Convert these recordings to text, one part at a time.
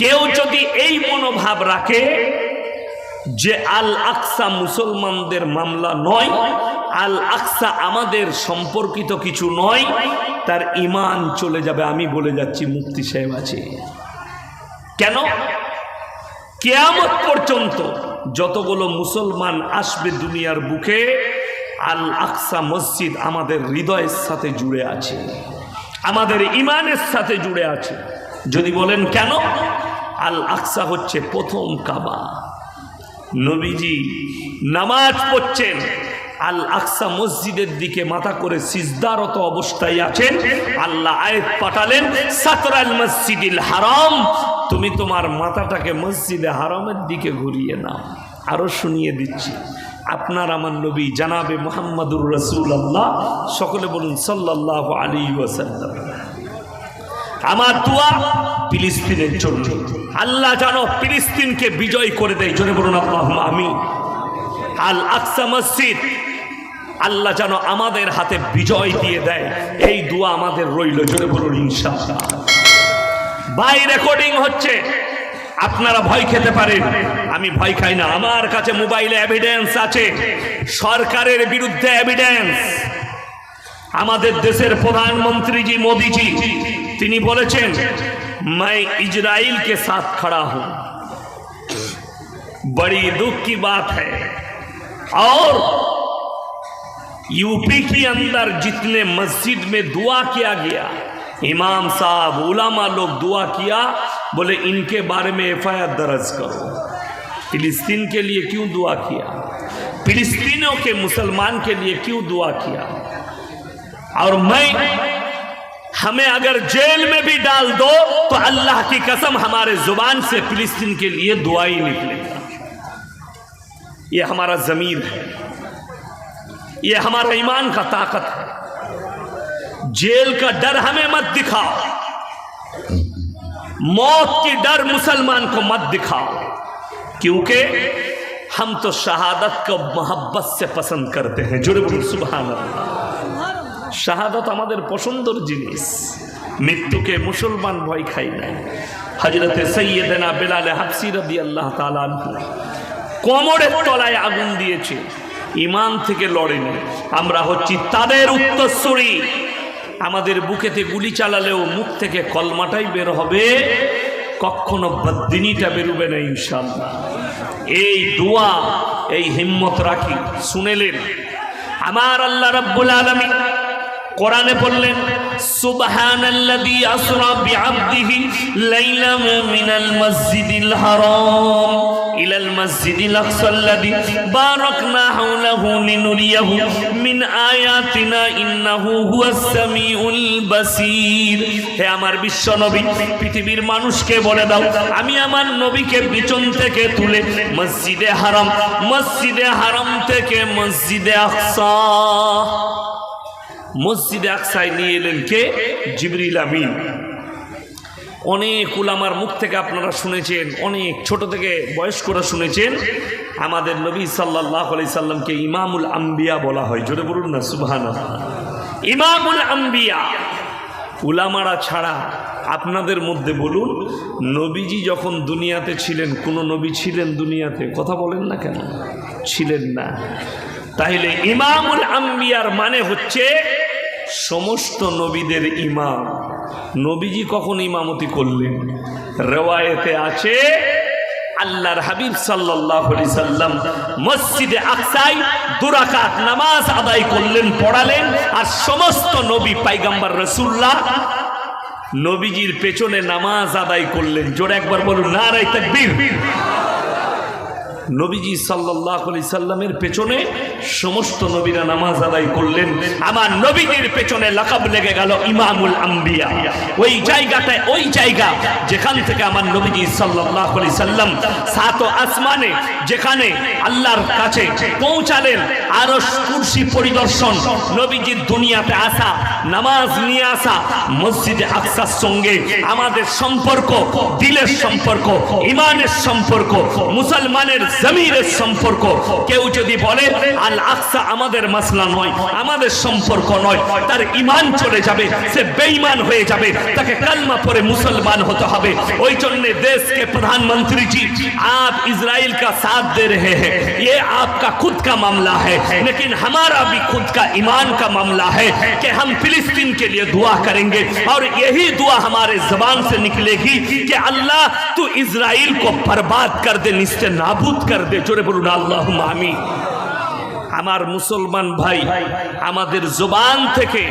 কেউ যদি এই মনোভাব রাখে যে আল আকসা মুসলমানদের মামলা নয়, আল আকসা আমাদের সম্পর্কিত কিছু নয়, তার ইমান চলে যাবে, আমি বলে যাচ্ছি মুক্তি সাহেব আছে। কেন? কেয়ামত পর্যন্ত যতগুলো মুসলমান আসবে দুনিয়ার বুকে, আল আকসা মসজিদ আমাদের হৃদয়ের সাথে জুড়ে আছে, আমাদের ইমানের সাথে জুড়ে আছে। যদি বলেন কেন? আল আকসা হচ্ছে প্রথম কাবা। নবীজি নামাজ পড়ছেন আল আকসা মসজিদের দিকে মাথা করে সিজদারত অবস্থায় আছেন। আল্লাহ আয়াত পাঠালেন, সাতরাল মসজিদিল হারাম, তুমি তোমার মাথাটাকে মসজিদে হারামের দিকে ঘুরিয়ে নাও। আরও শুনিয়ে দিচ্ছি, আপনার আমার নবী জানাবে মোহাম্মদুর রসুল আল্লাহ সকলে বলুন সাল্লাহ আলী ওয়াসাল্লাম। আমার দোয়া ফিলিস্তিনের জন্য। আল্লাহ জানো, ফিলিস্তিনকে বিজয় করে দেয়। জোরে বলুন আল্লাহ আমি আল আকসা মসজিদ, আল্লাহ যেন আমাদের হাতে বিজয় দিয়ে দেয়। এই দোয়া আমাদের রইল, জোরে বলুন, ইনশাআল্লাহ। বাই রেকর্ডিং হচ্ছে, আপনারা ভয় খেতে পারেন, আমি ভয় খাই না। আমার কাছে মোবাইলে এভিডেন্স আছে, সরকারের বিরুদ্ধে এভিডেন্স আমাদের দেশের প্রধানমন্ত্রীজি, মোদীজি, তিনি বলেছেন میں اجرائیل کے ساتھ کھڑا ہوں۔ بڑی دکھ کی بات ہے۔ اور یو پی کے اندر جتنے مسجد میں دعا کیا گیا، امام صاحب، علماء لوگ دعا کیا، بولے ان کے بارے میں ایف آئی آر درج کرو۔ فلسطین کے لیے کیوں دعا کیا؟ فلسطینوں کے مسلمان کے لیے کیوں دعا کیا؟ اور میں ہمیں اگر جیل میں بھی ڈال دو تو اللہ کی قسم ہمارے زبان سے فلسطین کے لیے دعائی نکلے گا۔ یہ ہمارا ضمیر ہے۔ یہ ہمارا ایمان کا طاقت ہے۔ جیل کا ڈر ہمیں مت دکھاؤ۔ موت کی ڈر مسلمان کو مت دکھاؤ۔ کیونکہ ہم تو شہادت کو محبت سے پسند کرتے ہیں۔ جرم سبحان اللہ۔ শাহাদত আমাদের পছন্দর জিনিস। মৃত্যুকে মুসলমান ভয় খাই নাই হজরতে সৈয়দেনা বেলালে হাফসি রদি আল্লাহ তালান কোমরের তলায় আগুন দিয়েছে। ইমান থেকে লড়েনি। আমরা হচ্ছি তাদের উত্তরসূরি। আমাদের বুকেতে গুলি চালালেও মুখ থেকে কলমাটাই বের হবে। কখনো বদিনীটা বেরোবে না ইনশাল্লাহ এই দোয়া, এই হিম্মত রাখি। শুনেলেন আমার আল্লাহ রব্বুল আলমী কোরআনে বললেন, সুবহানাল্লাযী আসরা বিআবদিহি লাইলাম মিনাল মাসজিদিল হারাম। ইলাল মাসজিদিল আকসাল্লাযী বারাকনা হাওলাহু লিনুরিয়াহু মিন আয়াতিনা ইন্নাহু হুয়াস সামিউল বাসীর। হে আমার বিশ্ব নবী, পৃথিবীর মানুষকে বলে দাও, আমি আমার নবীকে পিছন থেকে তুলে মসজিদে হারাম মসজিদে হারাম থেকে মসজিদে আকসা। মসজিদে আকসায় নিয়ে এলেন কে? জিবরিল আমিন। অনেক উলামার মুখ থেকে আপনারা শুনেছেন, অনেক ছোট থেকে বয়স্করা শুনেছেন, আমাদের নবী সাল্লাহ আলি সাল্লামকে ইমামুল আম্বিয়া বলা হয়। জোরে বলুন না সুবহান ইমামুল আম্বিয়া। উলামারা ছাড়া আপনাদের মধ্যে বলুন, নবীজি যখন দুনিয়াতে ছিলেন, কোনো নবী ছিলেন দুনিয়াতে? কথা বলেন না কেন? ছিলেন না। তাহলে ইমামুল আম্বিয়ার মানে হচ্ছে সমস্ত নবীদের ইমাম। নবীজি কখন ইমামতি করলেন? রেওয়ায়েতে আছে আল্লাহর হাবিব সাল্লাহ সাল্লাম মসজিদে আকসাই দুরাকাত নামাজ আদায় করলেন, পড়ালেন, আর সমস্ত নবী পাইগাম্বার রসুল্লাহ নবীজির পেছনে নামাজ আদায় করলেন। জোরে একবার বলুন না রাই তাকবীর। নবীজি সাল্লাহ আলি সাল্লামের পেছনে সমস্ত নবীরা নামাজ আদায় করলেন। আমার নবীজির পেছনে লাকাব লেগে গেল ইমামুল আম্বিয়া। ওই জায়গাটায় ওই জায়গা যেখান থেকে আমার নবীজি সাল্লাহ আলি সাল্লাম সাত আসমানে যেখানে আল্লাহর কাছে পৌঁছালেন আরো কুর্সি পরিদর্শন নবীজির দুনিয়াতে আসা নামাজ নিয়ে আসা মসজিদে আকসার সঙ্গে আমাদের সম্পর্ক দিলের সম্পর্ক ইমানের সম্পর্ক মুসলমানের জমিনের সম্পর্ক কেউ যদি বলে আল আকসা আমাদের মাসলা নয় আমাদের সম্পর্ক নয় তার ইমান চলে যাবে সে বেঈমান হয়ে যাবে তাকে কালমা পরে মুসলমান होता হবে ওই জন্য देश के प्रधानमंत्री जी आप इजराइल का साथ दे रहे हैं ये आपका खुद का मामला है लेकिन हमारा भी खुद का ईमान का मामला है कि हम फिलिस्तीन के लिए दुआ करेंगे और यही दुआ हमारे जबान से निकलेगी कि अल्लाह तू इजराइल को बर्बाद कर दे निस्ते नाबूद कर दे जोरे बोलून अल्लाह आमीन আমার মুসলমান ভাই আমাদের জবান থেকে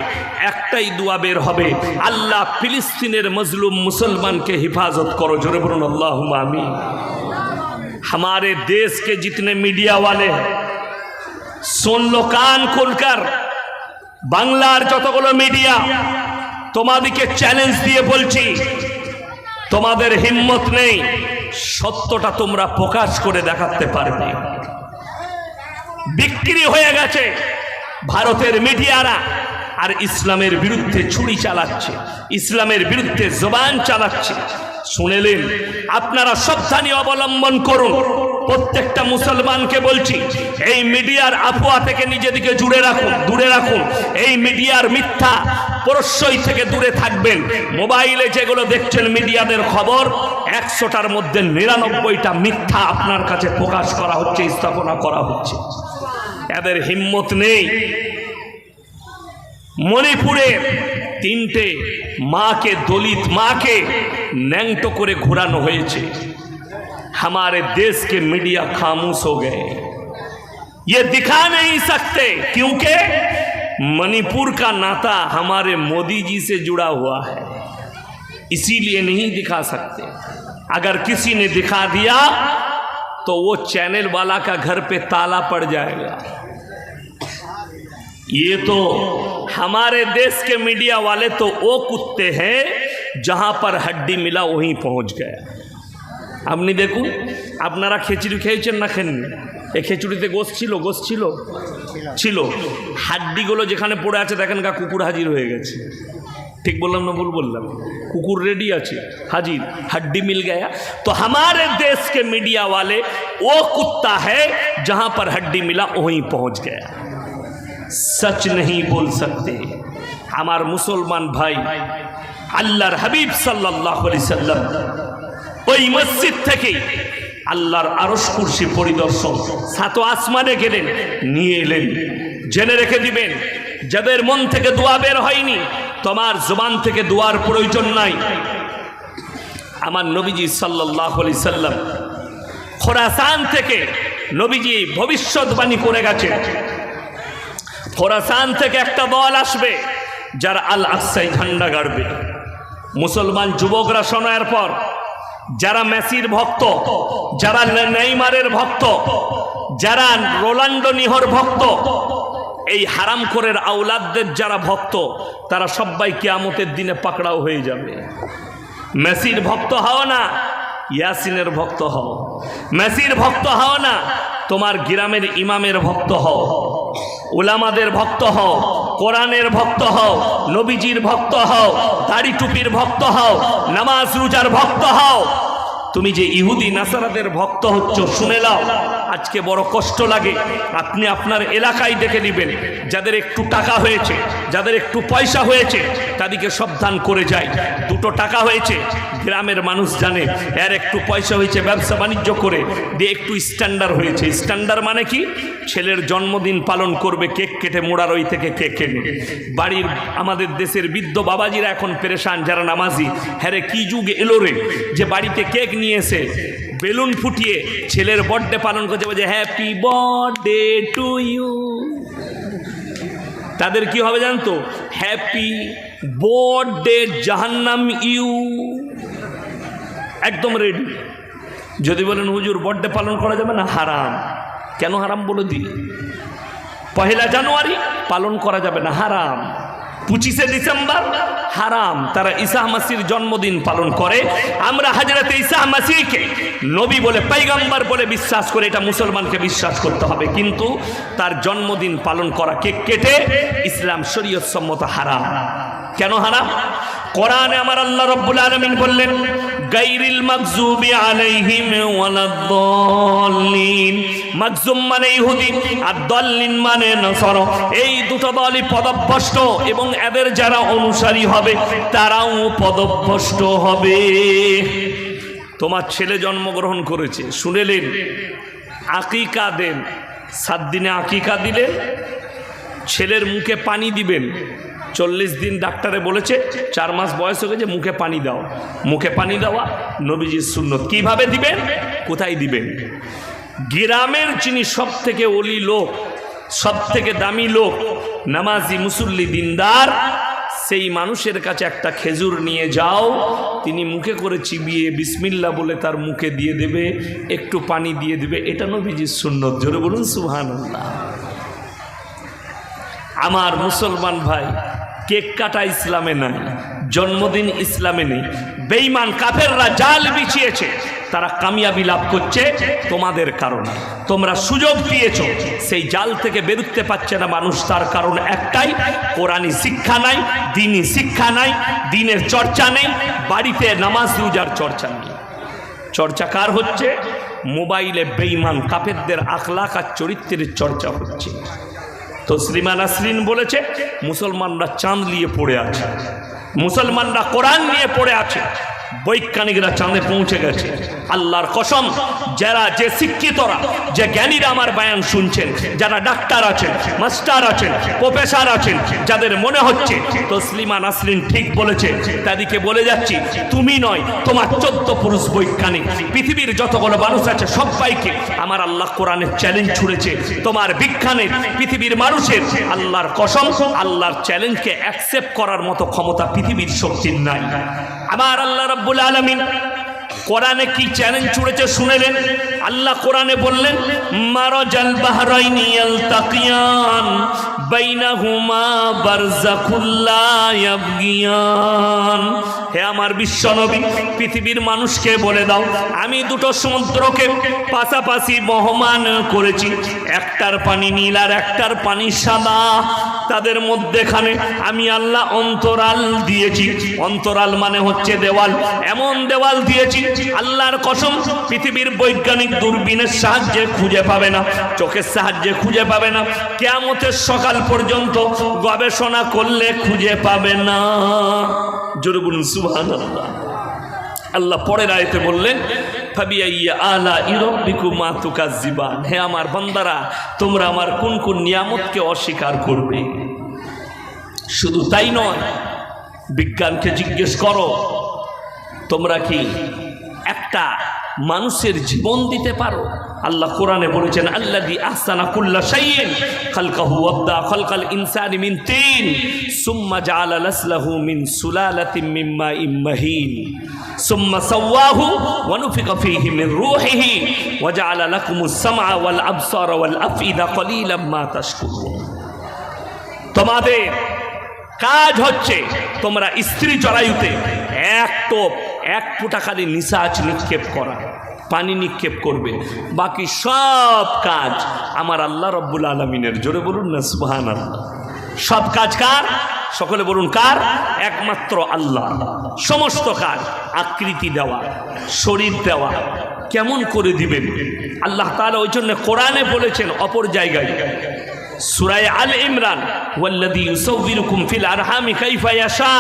একটাই দোয়া বের হবে আল্লাহ ফিলিস্তিনের মজলুম মুসলমানকে হিফাজত করো জোরে বলুন আল্লাহ আমি हमारे देश के जितने मीडिया वाले हैं শুনলো কান কলকার বাংলার যতগুলো মিডিয়া তোমাদিকে চ্যালেঞ্জ দিয়ে বলছি, তোমাদের হিম্মত নেই, সত্যটা তোমরা প্রকাশ করে দেখাতে পারবে। বিক্রি হয়ে গেছে ভারতের মিডিয়ারা আর ইসলামের বিরুদ্ধে ছুরি চালাচ্ছে, ইসলামের বিরুদ্ধে জবান চালাচ্ছে। শুনেলেন আপনারা সাবধানী অবলম্বন করুন। প্রত্যেকটা মুসলমানকে বলছি, এই মিডিয়ার আফোয়া থেকে নিজেদিকে জুড়ে রাখুন, দূরে রাখুন। এই মিডিয়ার মিথ্যা প্রশ্রয় থেকে দূরে থাকবেন। মোবাইলে যেগুলো দেখছেন মিডিয়াদের খবর, একশোটার মধ্যে নিরানব্বইটা মিথ্যা আপনার কাছে প্রকাশ করা হচ্ছে, স্থাপনা করা হচ্ছে। এদের হিম্মত নেই। মণিপুরে তিনটে মাকে, দলিত মাকে ন্যাংটো করে ঘোরানো হয়েছে। ہمارے دیس کے میڈیا خاموش ہو گئے۔ یہ دکھا نہیں سکتے کیونکہ منی پور کا ناتا ہمارے مودی جی سے جڑا ہوا ہے۔ اسی لیے نہیں دکھا سکتے۔ اگر کسی نے دکھا دیا تو وہ چینل والا کا گھر پہ تالا پڑ جائے گا۔ یہ تو ہمارے دیس کے میڈیا والے تو وہ کتے ہیں جہاں پر ہڈی ملا وہیں پہنچ گیا۔ আপনি দেখুন আপনারা খিচুড়ি খেয়েছেন না খেননি এই খিচুড়িতে গোস ছিল গোস ছিল ছিল হাড্ডিগুলো যেখানে পড়ে আছে দেখেন গা কুকুর হাজির হয়ে গেছে ঠিক বললাম না ভুল বললাম कुकुर रेडी আছে हाजिर हड्डी मिल गया तो हमारे देश के मीडिया वाले वो कुत्ता है जहां पर हड्डी मिला वहीं पहुंच गया सच नहीं बोल सकते আমার মুসলমান ভাই আল্লাহর হাবিব সাল্লাহ সাল্লাম ওই মসজিদ থেকে আল্লাহর আরস কুর্সি পরিদর্শন সাত আসমানে গেলেন, নিয়ে এলেন। জেনে রেখে দিবেন, যাদের মন থেকে দোয়া বের হয়নি, তোমার জবান থেকে দোয়ার প্রয়োজন নাই। আমার নবীজি সাল্লাহ আলি সাল্লাম খোরাসান থেকে নবীজি ভবিষ্যৎবাণী করে গেছেন। খোরাসান থেকে একটা দল আসবে, যারা আল আকসাই ঝান্ডা গাড়বে। মুসলমান যুবকরা শোনার পর যারা মেসির ভক্ত, যারা নেইমারের ভক্ত, যারা রোলান্ডো নিহর ভক্ত, এই হারামখোরের আউলাদদের যারা ভক্ত, তারা সবাই কিয়ামতের দিনে পাকড়াও হয়ে যাবে। মেসির ভক্ত হও না, ইয়াসিনের ভক্ত হও। মেসির ভক্ত হও না, তোমার গ্রামের ইমামের ভক্ত হও। ওলামাদের ভক্ত হও। কোরআনের ভক্ত হও, নবীজির ভক্ত হও, দাড়ি টুপির ভক্ত হও, নামাজ রোজার ভক্ত হও। তুমি যে ইহুদি, নাসারাদের ভক্ত হচ্ছ, শুনে নাও। আজকে বড় কষ্ট লাগে। আপনি আপনার এলাকায় দেখে নেবেন। যাদের একটু টাকা হয়েছে, যাদের একটু পয়সা হয়েছে, তাদেরকে সাবধান করে যায়। দুটো টাকা হয়েছে, গ্রামের মানুষ জানে, এর একটু পয়সা হয়েছে, ব্যবসা বাণিজ্য করে, দিয়ে একটু স্ট্যান্ডার্ড হয়েছে। স্ট্যান্ডার্ড মানে কি? ছেলের জন্মদিন পালন করবে, কেক কেটে মোড়ার ওই থেকে কেক কেনে। বাড়ির আমাদের দেশের বৃদ্ধ বাবাজিরা এখন পেরেশান, যারা নামাজি। হ্যারে কি যুগ এলো রে, যে বাড়িতে কেক নিয়ে এসে বেলুন ফুটিয়ে ছেলের বার্থডে পালন করছে, বলছে হ্যাপি বার্থডে টু ইউ তাদের কি হবে জানতো? হ্যাপি বার্থডে জাহান্নাম ইউ। একদম রেডি যদি বলেন, হুজুর বার্থডে পালন করা যাবে না? হারাম। কেন হারাম বলে দিই পহেলা জানুয়ারি পালন করা যাবে না। হারাম। পঁচিশে ডিসেম্বর হারাম। তারা ঈসা মাসির জন্মদিন পালন করে। আমরা হাজরত ঈসা মাসিকে নবী বলে পাইগাম্বার বলে বিশ্বাস করে এটা মুসলমানকে বিশ্বাস করতে হবে। কিন্তু তার জন্মদিন পালন করা কেক কেটে ইসলাম শরীয়ত সম্মত হারাম। কেন হারাম? কোরআনে আমার আল্লাহ রব্বুল আলমিন বললেন, গাইরিল মাকজুবি আলাইহিম ওয়ালাদ-দাল্লিন। মাকজুম মানে ইহুদি, আর দল্লিন মানে নসর। এই দুটো দলই পদভ্রষ্ট এবং এদের যারা অনুসারী হবে, তারাও পদভ্রষ্ট হবে। তোমার ছেলে জন্মগ্রহণ করেছে, শুনেলেন? আকিকা দেন। সাত দিনে আকিকা দিলেন। ছেলের মুখে পানি দিবেন। চল্লিশ দিন ডাক্তারে বলেছে, চার মাস বয়স হয়ে গেছে, মুখে পানি দাও। মুখে পানি দেওয়া নবীজির শূন্য কীভাবে দিবেন? কোথায় দিবেন? গ্রামের যিনি সব থেকে অলি লোক সব থেকে দামি লোক, নামাজি মুসল্লি দিনদার, সেই মানুষের কাছে একটা খেজুর নিয়ে যাও, তিনি মুখে করে চিবিয়ে বিসমিল্লা বলে তার মুখে দিয়ে দেবে, একটু পানি দিয়ে দেবে, এটা নবীজির সুন্নত। জোরে বলুন সুহান আমার মুসলমান ভাই, কেক কাটা ইসলামে নাই, জন্মদিন ইসলামে নেই বেইমান কাফেররা জাল বিছিয়েছে। তারা কামিয়াবি লাভ করছে তোমাদের কারণে। তোমরা সুযোগ দিয়েছ, সেই জাল থেকে বেরুতে পারছে না মানুষ, তার কারণ একটাই কোরআনি শিক্ষা নাই, দিনই শিক্ষা নাই, দিনের চর্চা নেই, বাড়িতে নামাজ রোজার চর্চা নেই। চর্চা কার হচ্ছে? মোবাইলে বেইমান কাফেরদের আখলাক আর চরিত্রের চর্চা হচ্ছে। তসলিমা নাসরিন বলেছে, মুসলমানরা চাঁদ নিয়ে পড়ে আছে, মুসলমানরা কোরআন নিয়ে পড়ে আছে। বৈজ্ঞানিকরা চাঁদে পৌঁছে গেছে। আল্লাহর কসম, যারা যে শিক্ষিতরা, যে জ্ঞানীরা আমার বায়ান শুনছেন, যারা ডাক্তার আছেন, মাস্টার আছেন, প্রফেসর আছেন, যাদের মনে হচ্ছে তসলিমা নাসরিন ঠিক বলেছে, তাদেরকে বলে যাচ্ছি, তুমি নয়, তোমার চোদ্দ পুরুষ বৈজ্ঞানিক। পৃথিবীর যতগুলো মানুষ আছে, সবাইকে আমার আল্লাহ কোরআনের চ্যালেঞ্জ ছুড়েছে। তোমার বিজ্ঞানের, পৃথিবীর মানুষের, আল্লাহর কসম, আল্লাহর চ্যালেঞ্জকে অ্যাকসেপ্ট করার মতো ক্ষমতা পৃথিবীর শক্তির নাই। আবার আল্লাহ রব্বুল আলমিন কোরআনে কি চ্যালেঞ্জ ছুড়েছে শুনেলেন? আল্লাহ কোরআনে বললেন, মারাজাল বাহরাইনি ইয়ালতাকিয়ান বাইনাহুমা বারজাকুল্লা ইয়াবগিয়ান। হে আমার বিশ্বনবী, পৃথিবীর মানুষকে বলে দাও, আমি দুটো সমুদ্রকে পাশাপাশি বহমান করেছি। একটার পানি নীল আর একটার পানি সাদা। তাদের মধ্যেখানে আমি আল্লাহ অন্তরাল দিয়েছি। অন্তরাল মানে হচ্ছে দেওয়াল। এমন দেওয়াল দিয়েছি, আল্লাহর কসম, পৃথিবীর বৈজ্ঞানিক দূরবীনের সাহায্যে খুঁজে পাবে না, চোখের সাহায্যে খুঁজে পাবে না। কেয়ামতের সকাল পর্যন্ত গবেষণা করলে খুঁজে পাবে না। জোরে বলুন সুবহান আল্লাহ আল্লাহ পরের আয়তে বললেন আলা ইরব্বিকুমা তুকাজ্জিবান হে আমার বান্দারা, তোমরা আমার কোন কোন নিয়ামতকে অস্বীকার করবে? শুধু তাই নয়, বিজ্ঞানকে জিজ্ঞেস করো, তোমরা কি একটা মানুষের জীবন দিতে পারো। আল্লাহ কোরআনে বলেছেন আল্লাদি আহসানা কুল্লা শাইইন খালকাহু আবদা খালকাল ইনসানি মিন তিন, সুম্মা জাআলা লাসলাহু মিন সুলালাতিন মিন মাইন মাহিন, সুম্মা সাওয়াহু ওয়া নুফিকা ফীহি মিন রূহিহি ওয়া জাআলা লাকুমুস সামআ ওয়াল আবসারা ওয়াল আফইদা কলিলাম মা তাশকুরুন। তোমাদের কাজ হচ্ছে তোমরা স্ত্রী চড়াইতে এক টোপ এক ফুটা খালি নিশাচ নিক্ষেপ করা। পানি নিক্ষেপ করবে। বাকি সব কাজ আমার আল্লাহ রব্বুল আলমিনের। জোরে বলুন না আল্লাহ সব কাজ কার? সকলে বলুন কার? একমাত্র আল্লাহ। সমস্ত কাজ, আকৃতি দেওয়া, শরীর দেওয়া, কেমন করে দিবেন? আল্লাহ তাহলে ওই জন্য কোরআনে বলেছেন, অপর জায়গায়। সুরায় আল ইমরান, ওয়াল্লাযী ইউসাউবিরুকুম ফিল আরহামি কাইফা ইয়াশা,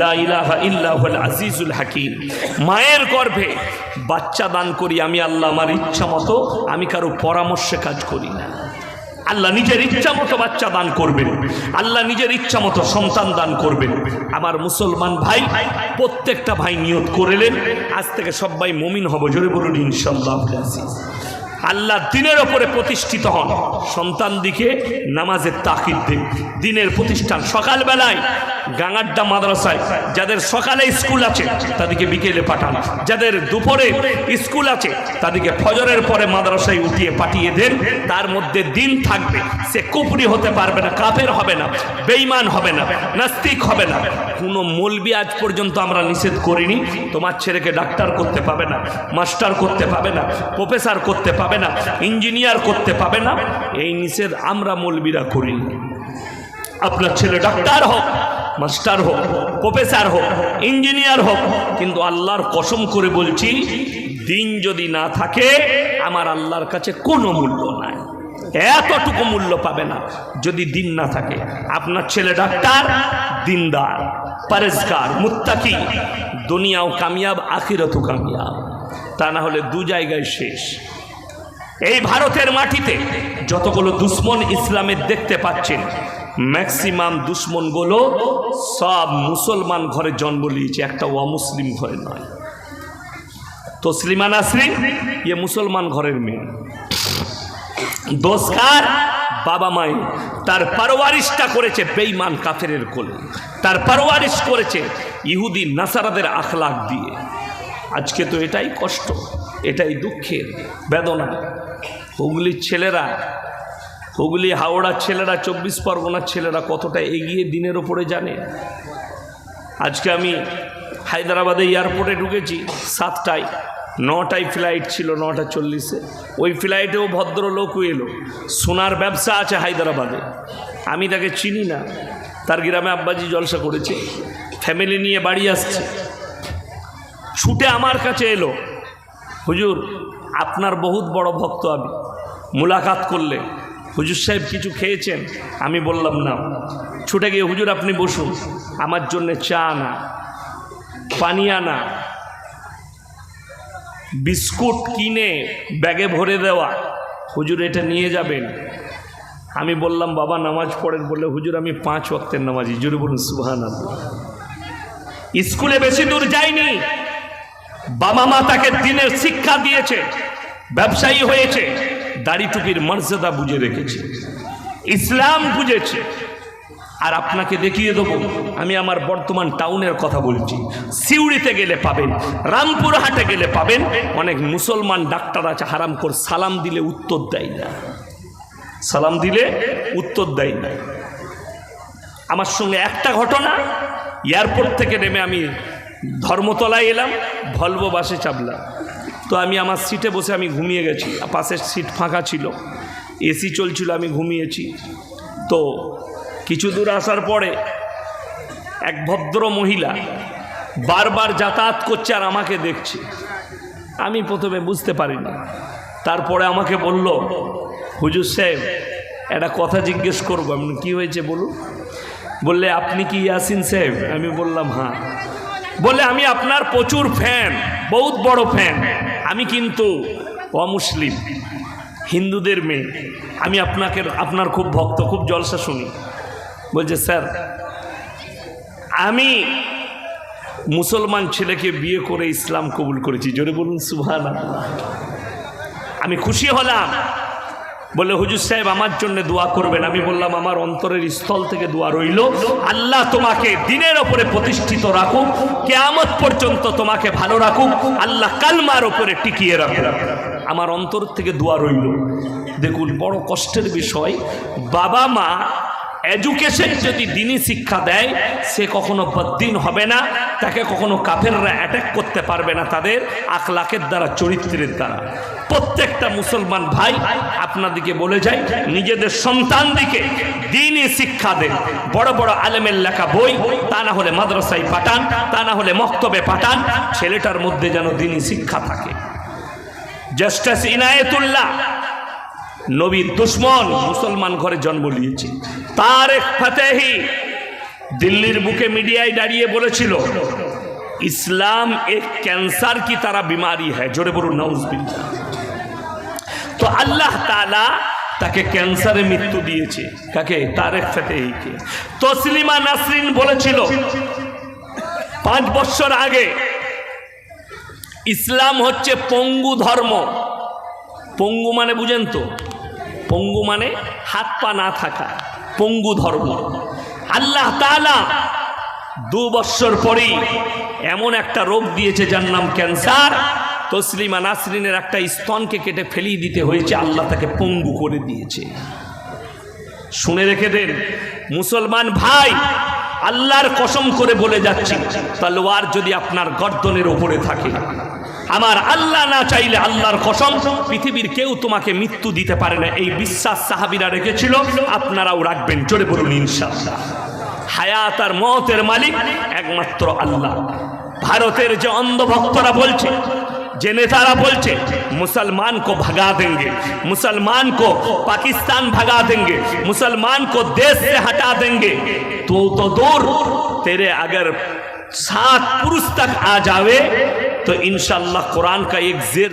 লা ইলাহা ইল্লা আজিজুল হাকীম। মায়ের গর্ভে বাচ্চা দান করি আমি আল্লাহ, আমার ইচ্ছা মতো আমি কারও পরামর্শে কাজ করি না। আল্লাহ নিজের ইচ্ছা মতো বাচ্চা দান করবেন, আল্লাহ নিজের ইচ্ছা মতো সন্তান দান করবেন। আমার মুসলমান ভাই প্রত্যেকটা ভাই নিয়ত করেলেন, আজ থেকে সবাই মমিন হব, জোরে বলুন ইনশাল্লাহ আল্লাহ দিনের ওপরে প্রতিষ্ঠিত হন। সন্তান দিকে নামাজের তাকিদ দিন। দিনের প্রতিষ্ঠান সকালবেলায় গাঙাড্ডা মাদ্রাসায়। যাদের সকালে স্কুল আছে, তাদেরকে বিকেলে পাঠান। যাদের দুপুরে স্কুল আছে, তাদেরকে ফজরের পরে মাদ্রাসায় উঠিয়ে পাঠিয়ে দেন। তার মধ্যে দিন থাকবে। সে কুপরি হতে পারবে না, কাফের হবে না বেইমান হবে না, নাস্তিক হবে না। কোনো মলবি আজ পর্যন্ত আমরা নিষেধ করিনি। তোমার ছেলেকে ডাক্তার করতে পাবে না, মাস্টার করতে পাবে না, প্রফেসর করতে পাবে না ইঞ্জিনিয়ার করতে পাবে না, এই নিষেধ আমরা মলবিরা করিনি। আপনার ছেলে ডাক্তার হোক, মাস্টার হোক, প্রফেসর হোক ইঞ্জিনিয়ার হোক, কিন্তু আল্লাহর কসম করে বলছি, দিন যদি না থাকে, আমার আল্লাহর কাছে কোনো মূল্য নাই। এতটুকু মূল্য পাবে না, যদি দিন না থাকে। আপনার ছেলে ডাক্তার, দিনদার, পরেজগার, মুত্তাকি, দুনিয়াও কামিয়াব, আখিরতও কামিয়াব। তা না হলে দু জায়গায় শেষ। এই ভারতের মাটিতে যতগুলো দুশ্মন ইসলামের দেখতে পাচ্ছেন ম্যাক্সিমাম দুশ্মনগুলো সব মুসলমান ঘরে জন্ম নিয়েছে, একটা অমুসলিম ঘরে নয়। তসলিমা নাসরিন ইয়ে মুসলমান ঘরের মেয়ে। দোষকার বাবা মাই তার পারওয়ারিশটা করেছে বেইমান কাফেরের কোলে। তার পারওয়ারিশ করেছে ইহুদি, নাসারাদের আখলাক দিয়ে। আজকে তো এটাই কষ্ট, এটাই দুঃখের বেদনা। হুগলির ছেলেরা, হুগলি, হাওড়ার ছেলেরা, চব্বিশ পরগনার ছেলেরা কতটা এগিয়ে দিনের ওপরে জানে। আজকে আমি হায়দ্রাবাদে এয়ারপোর্টে ঢুকেছি, সাতটায়, নটায় ফ্লাইট ছিল, নটা চল্লিশে। ওই ফ্লাইটেও ভদ্রলোকও এলো। সোনার ব্যবসা আছে হায়দ্রাবাদে। আমি তাকে চিনি না। তার গ্রামে আব্বাজি জলসা করেছে। ফ্যামিলি নিয়ে বাড়ি আসছে। ছুটে আমার কাছে এলো। হুজুর, আপনার বহুত বড় ভক্ত আমি। মুলাকাত করলে। হুজুর সাহেব কিছু খেয়েছেন? আমি বললাম, না। ছুটে গিয়ে, হুজুর, আপনি বসুন। আমার জন্যে চা না পানি আনা, বিস্কুট কিনে ব্যাগে ভরে দেওয়া। হুজুর, এটা নিয়ে যাবেন। আমি বললাম, বাবা, নামাজ পড়েন। বললে, হুজুর, আমি পাঁচ ওয়াক্তের নামাজি। জুড়ে বলুন সুহান স্কুলে বেশি দূর যায়নি বাবা মা তাকে দিনের শিক্ষা দিয়েছে, ব্যবসায়ী হয়েছে, দাড়ি টুপির মর্যাদা বুঝে রেখেছে, ইসলাম বুঝেছে। আর আপনাকে দেখিয়ে দেবো, আমি আমার বর্তমান টাউনের কথা বলছি। সিউড়িতে গেলে পাবেন, রামপুরহাটে গেলে পাবেন, অনেক মুসলমান ডাক্তার আছে হারাম কর সালাম দিলে উত্তর দেয় না। সালাম দিলে উত্তর দেয় না। আমার সঙ্গে একটা ঘটনা, এয়ারপোর্ট থেকে নেমে আমি ধর্মতলায় এলাম, ভলভো বাসে চাপলাম। তো আমি আমার সিটে বসে আমি ঘুমিয়ে গেছি পাশের সিট ফাঁকা ছিল। এসি চলছিল, আমি ঘুমিয়েছি। তো কিছু দূর আসার পরে এক ভদ্র মহিলা বারবার যাতায়াত করছে আর আমাকে দেখছে। আমি প্রথমে বুঝতে পারিনি। তারপরে আমাকে বলল, হুজুর সাহেব, একটা কথা জিজ্ঞেস করব। আমি কি হয়েছে বলুন? বললে, আপনি কি ইয়াসিন সাহেব? আমি বললাম হ্যাঁ। বলে, আমি আপনার প্রচুর ফ্যান বহুত বড় ফ্যান আমি কিন্তু অমুসলিম, হিন্দুদের মেয়ে। আমি আপনাকে, আপনার খুব ভক্ত, খুব জলসা শুনি। বলছে, স্যার, আমি মুসলমান ছেলেকে বিয়ে করে ইসলাম কবুল করেছি। জোরে বলুন সুভান আমি খুশি হলাম। বলে, হুজুর সাহেব, আমার জন্য দোয়া করবেন। আমি বললাম, আমার অন্তরের স্থল থেকে দোয়া রইল। আল্লাহ তোমাকে দিনের ওপরে প্রতিষ্ঠিত রাখুক, কেয়ামত পর্যন্ত তোমাকে ভালো রাখুক, আল্লাহ কালমার ওপরে টিকিয়ে রাখুক। আমার অন্তর থেকে দোয়া রইল। দেখুন, বড় কষ্টের বিষয় বাবা মা এডুকেশন যদি দিনই শিক্ষা দেয়, সে কখনো বদ্দিন হবে না। তাকে কখনো কাফেররা অ্যাটাক করতে পারবে না তাদের আখলাকের দ্বারা, চরিত্রের দ্বারা। প্রত্যেকটা মুসলমান ভাই আপনাদিকে বলে যায়, নিজেদের সন্তান দিকে দিনই শিক্ষা দেন বড় বড় আলেমের লেখা বই, তা না হলে মাদ্রাসায় পাঠান, তা না হলে মক্তবে পাঠান, ছেলেটার মধ্যে যেন দিনই শিক্ষা থাকে। জাস্টাস ইনায়েতুল্লাহ নবীর দুশ্মন মুসলমান ঘরে জন্ম নিয়েছে। তার এক ফাতেহি দিল্লির বুকে মিডিয়ায় দাঁড়িয়ে বলেছিল, ইসলাম এক ক্যান্সার কি তারা বিমারি হ্যাঁ জোরে বলুন নাউজবিল্লা তো আল্লাহ তালা তাকে ক্যান্সারে মৃত্যু দিয়েছে। কাকে? তারেক ফাতেহিকে। তসলিমা নাসরিন বলেছিল, পাঁচ বছর আগে ইসলাম হচ্ছে পঙ্গু ধর্ম। পঙ্গু মানে বুঝেন তো পঙ্গু মানে হাত পা না থাকা, পঙ্গু ধর্ম। আল্লাহ তাআলা দু বৎসর পরেই এমন একটা রোগ দিয়েছে যার নাম ক্যান্সার। তসলিমা নাসরিনের একটা স্তনকে কেটে ফেলিয়ে দিতে হয়েছে, আল্লাহ তাকে পঙ্গু করে দিয়েছে। শুনে রেখে দেন, মুসলমান ভাই, আল্লাহর কসম করে বলে যাচ্ছি তলোয়ার যদি আপনার গর্দনের ওপরে থাকে আমার আল্লাহ না চাইলে আল্লাহর কসম পৃথিবীর কেউ তোমাকে মৃত্যু দিতে পারে না এই বিশ্বাস সাহাবিরা রেখেছিল আপনারাও রাখবেন চলে বলুন ইনশাআল্লাহ হায়াত আর মতের মালিক একমাত্র আল্লাহ ভারতের যে অন্ধভক্তরা বলছে যে নেতারা বলছে मुसलमान को भगा देंगे मुसलमान को पाकिस्तान भगा देंगे मुसलमान को देश से हटा देंगे तो तो दूर तेरे अगर सात पुरुष तक आ जावे तो इंशाल्लाह कुरान का एक जेर